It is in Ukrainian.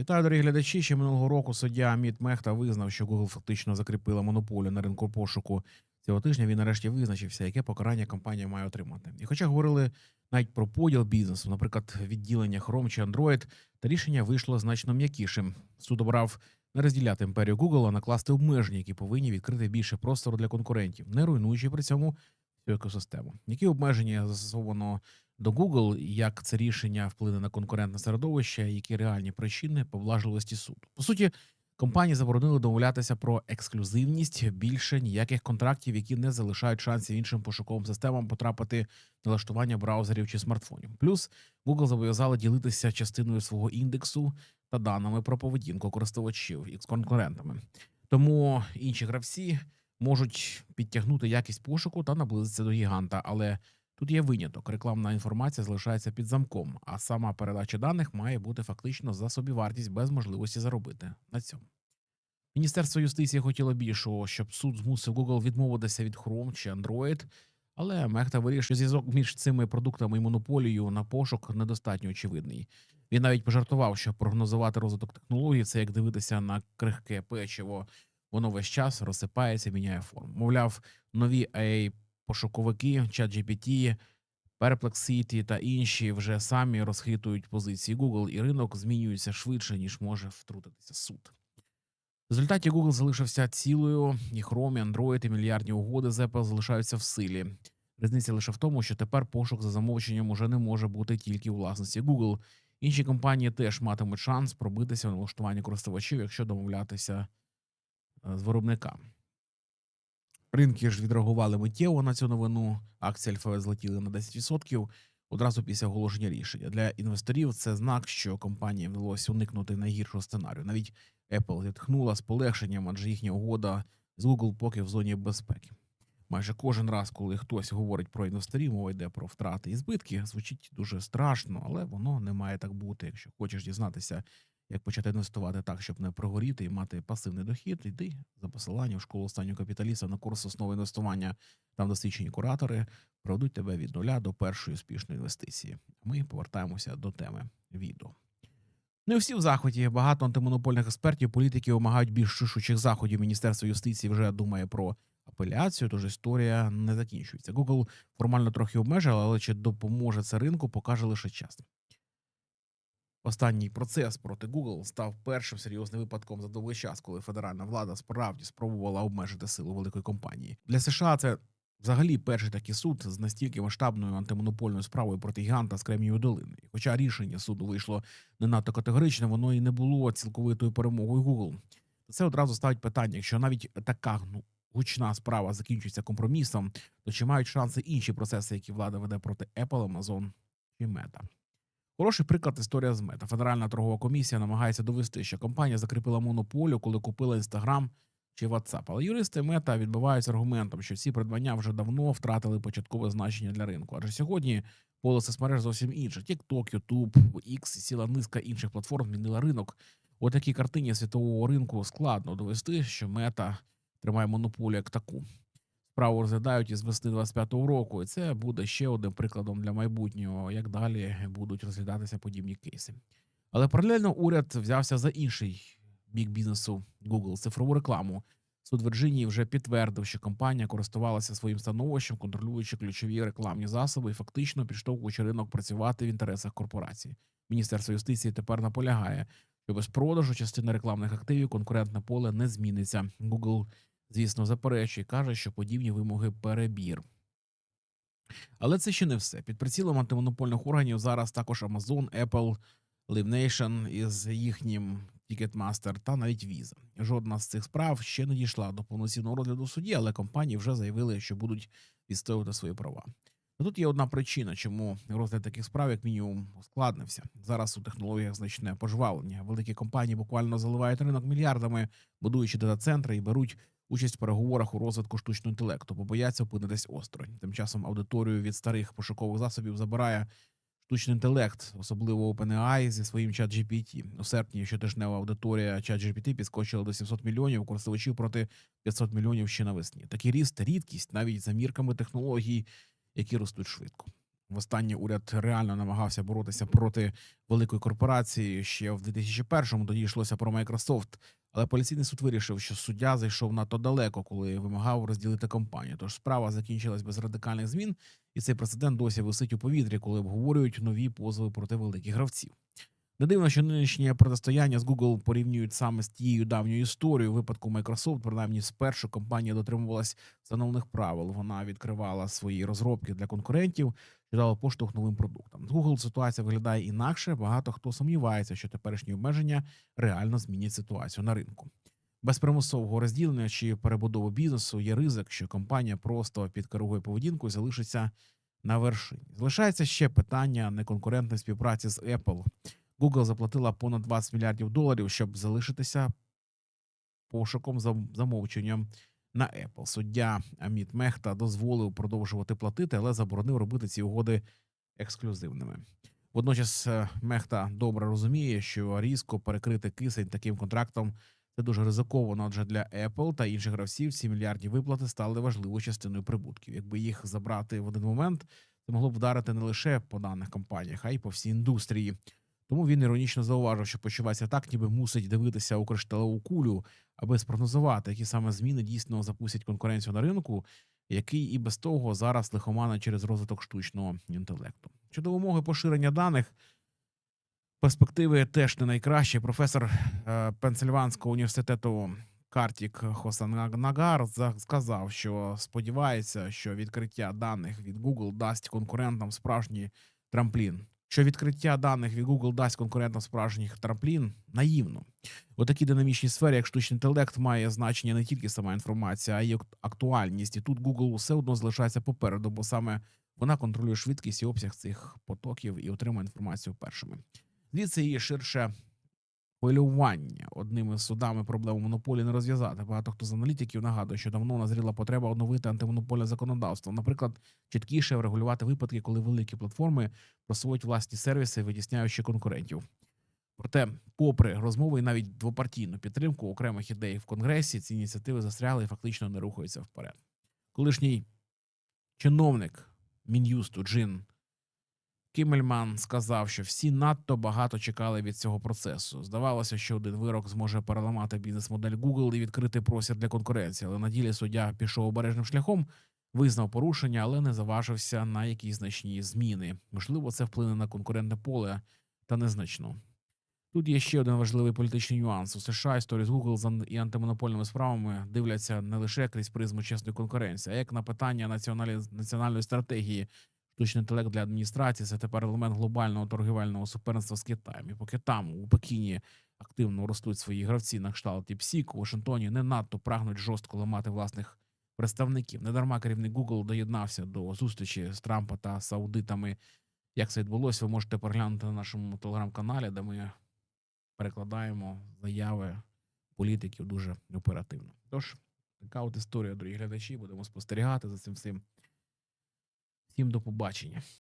Вітаю, дорогі глядачі. Ще минулого року суддя Міт Мехта визнав, що Google фактично закріпила монополію на ринку пошуку. Цього тижня він нарешті визначився, яке покарання компанія має отримати. І хоча говорили навіть про поділ бізнесу, наприклад, відділення Chrome чи Android, та рішення вийшло значно м'якішим. Суд обрав не розділяти імперію Google, а накласти обмеження, які повинні відкрити більше простору для конкурентів, не руйнуючи при цьому всю екосистему. Які обмеження застосовано до Google, як це рішення вплине на конкурентне середовище, які реальні причини поблажливості суду. По суті, компанії заборонили домовлятися про ексклюзивність більше ніяких контрактів, які не залишають шансів іншим пошуковим системам потрапити в налаштування браузерів чи смартфонів. Плюс Google зобов'язали ділитися частиною свого індексу та даними про поведінку користувачів із конкурентами. Тому інші гравці можуть підтягнути якість пошуку та наблизитися до гіганта, але Тут є виняток. Рекламна інформація залишається під замком, а сама передача даних має бути фактично за собівартість без можливості заробити на цьому. Міністерство юстиції хотіло більшого, щоб суд змусив Google відмовитися від Chrome чи Android, але Мехта вирішив, що зв'язок між цими продуктами і монополією на пошук недостатньо очевидний. Він навіть пожартував, що прогнозувати розвиток технологій це як дивитися на крихке печиво. Воно весь час розсипається, міняє форму. Мовляв, нові AI пошуковики, ChatGPT, Perplexity та інші вже самі розхитують позиції Google, і ринок змінюється швидше, ніж може втрутитися суд. В результаті Google залишився цілою, і Chrome, і Android, і мільярдні угоди з Apple залишаються в силі. Різниця лише в тому, що тепер пошук за замовченням уже не може бути тільки у власності Google. Інші компанії теж матимуть шанс пробитися в налаштування користувачів, якщо домовлятися з виробниками. Ринки ж відреагували миттєво на цю новину. Акції Альфа злетіли на 10% одразу після оголошення рішення. Для інвесторів це знак, що компанії вдалося уникнути найгіршого сценарію. Навіть Apple зітхнула з полегшенням, адже їхня угода з Google поки в зоні безпеки. Майже кожен раз, коли хтось говорить про інвесторів, мова йде про втрати і збитки, звучить дуже страшно, але воно не має так бути. Якщо хочеш дізнатися, як почати інвестувати так, щоб не прогоріти і мати пасивний дохід, йди за посиланням в школу останнього капіталіста на курс основи інвестування. Там досвідчені куратори проведуть тебе від нуля до першої успішної інвестиції. Ми повертаємося до теми відео. Не всі в заході. Багато антимонопольних експертів, політиків вимагають більш шишучих заходів. Міністерство юстиції вже думає про апеляцію, тож історія не закінчується. Google формально трохи обмежила, але чи допоможе це ринку, покаже лише час. Останній процес проти Google став першим серйозним випадком за довгий час, коли федеральна влада справді спробувала обмежити силу великої компанії. Для США це взагалі перший такий суд з настільки масштабною антимонопольною справою проти гіганта з Кремнієвої долини. Хоча рішення суду вийшло не надто категоричне, воно і не було цілковитою перемогою Google. Це одразу ставить питання: якщо навіть така ну гучна справа закінчується компромісом, то чи мають шанси інші процеси, які влада веде проти Apple, Amazon чи Meta? Хороший приклад історія з Мета. Федеральна торгова комісія намагається довести, що компанія закріпила монополію, коли купила Instagram чи WhatsApp. Але юристи Мета відбиваються аргументом, що ці придбання вже давно втратили початкове значення для ринку. Адже сьогодні поле соцмереж зовсім інше. TikTok, YouTube, X ціла низка інших платформ змінила ринок. У такій картині світового ринку складно довести, що мета тримає монополію як таку. Справу розглядають із весни 25-го року, і це буде ще одним прикладом для майбутнього, як далі будуть розглядатися подібні кейси. Але паралельно уряд взявся за інший бік бізнесу Google цифрову рекламу. Суд Вірджинії вже підтвердив, що компанія користувалася своїм становищем, контролюючи ключові рекламні засоби і фактично підштовхуючи ринок працювати в інтересах корпорації. Міністерство юстиції тепер наполягає, що без продажу частини рекламних активів конкурентне поле не зміниться. Google звісно, заперечує, каже, що подібні вимоги перебір. Але це ще не все. Під прицілом антимонопольних органів зараз також Amazon, Apple, Live Nation із їхнім Ticketmaster та навіть Visa. Жодна з цих справ ще не дійшла до повноцінного розгляду судді, але компанії вже заявили, що будуть відстоювати свої права. Но тут є одна причина, чому розгляд таких справ, як мінімум, ускладнився. Зараз у технологіях значне пожвавлення. Великі компанії буквально заливають ринок мільярдами, будуючи дата-центри і беруть участь в переговорах у розвитку штучного інтелекту, бо бояться опинитись осторонь. Тим часом аудиторію від старих пошукових засобів забирає штучний інтелект, особливо OpenAI зі своїм чат GPT. У серпні щотижнева аудиторія чат GPT підскочила до 700 мільйонів користувачів проти 500 мільйонів ще навесні. Такий ріст рідкість навіть за мірками технологій, які ростуть швидко. Востаннє уряд реально намагався боротися проти великої корпорації ще в 2001-му. Тоді йшлося про Microsoft. Але поліційний суд вирішив, що суддя зайшов надто далеко, коли вимагав розділити компанію. Тож справа закінчилась без радикальних змін, і цей прецедент досі висить у повітрі, коли обговорюють нові позови проти великих гравців. Не дивно, що нинішнє протистояння з Google порівнюють саме з тією давньою історією. У випадку Microsoft, принаймні спершу компанія дотримувалась встановлених правил. Вона відкривала свої розробки для конкурентів, що дало поштовх новим продуктам. З Google ситуація виглядає інакше. Багато хто сумнівається, що теперішні обмеження реально змінять ситуацію на ринку. Без примусового розділення чи перебудови бізнесу є ризик, що компанія просто під керовою поведінкою залишиться на вершині. Залишається ще питання неконкурентної співпраці з Apple. Google заплатила понад 20 мільярдів доларів, щоб залишитися пошуком за замовченням на Apple. Суддя Аміт Мехта дозволив продовжувати платити, але заборонив робити ці угоди ексклюзивними. Водночас е, Мехта добре розуміє, що різко перекрити кисень таким контрактом це дуже ризиковано, адже для Apple та інших гравців ці мільярдні виплати стали важливою частиною прибутків. Якби їх забрати в один момент, це могло б вдарити не лише по даних компаніях, а й по всій індустрії. Тому він іронічно зауважив, що почувається так, ніби мусить дивитися у кришталеву кулю, аби спрогнозувати, які саме зміни дійсно запустять конкуренцію на ринку, який і без того зараз лихомана через розвиток штучного інтелекту. Щодо вимоги поширення даних, перспективи теж не найкращі. Професор е, Пенсильванського університету Картік Хосанагар сказав, що сподівається, що відкриття даних від Google дасть конкурентам справжній трамплін. Що відкриття даних від Google дасть конкурентам справжніх трамплін наївно. У такій динамічній сфері, як штучний інтелект, має значення не тільки сама інформація, а й актуальність. І тут Google все одно залишається попереду, бо саме вона контролює швидкість і обсяг цих потоків і отримує інформацію першими. Звідси її ширше хвилювання. Одними судами проблему монополії не розв'язати. Багато хто з аналітиків нагадує, що давно назріла потреба оновити антимонопольне законодавство. Наприклад, чіткіше врегулювати випадки, коли великі платформи просувають власні сервіси, витісняючи конкурентів. Проте, попри розмови і навіть двопартійну підтримку окремих ідей в Конгресі, ці ініціативи застряли і фактично не рухаються вперед. Колишній чиновник Мін'юсту Джин Кімельман сказав, що всі надто багато чекали від цього процесу. Здавалося, що один вирок зможе переламати бізнес-модель Google і відкрити простір для конкуренції. Але на ділі суддя пішов обережним шляхом, визнав порушення, але не заважився на якісь значні зміни. Можливо, це вплине на конкурентне поле, та незначно. Тут є ще один важливий політичний нюанс. У США історію з Google і антимонопольними справами дивляться не лише крізь призму чесної конкуренції, а як на питання національної стратегії. Штучний інтелект для адміністрації це тепер елемент глобального торгівельного суперництва з Китаєм. І поки там, у Пекіні, активно ростуть свої гравці на кшталт Тіпсік, у Вашингтоні не надто прагнуть жорстко ламати власних представників. Недарма керівник Google доєднався до зустрічі з Трампа та Саудитами. Як це відбулося, ви можете переглянути на нашому телеграм-каналі, де ми перекладаємо заяви політиків дуже оперативно. Тож, така от історія, дорогі глядачі. Будемо спостерігати за цим всім. Всім до побачення.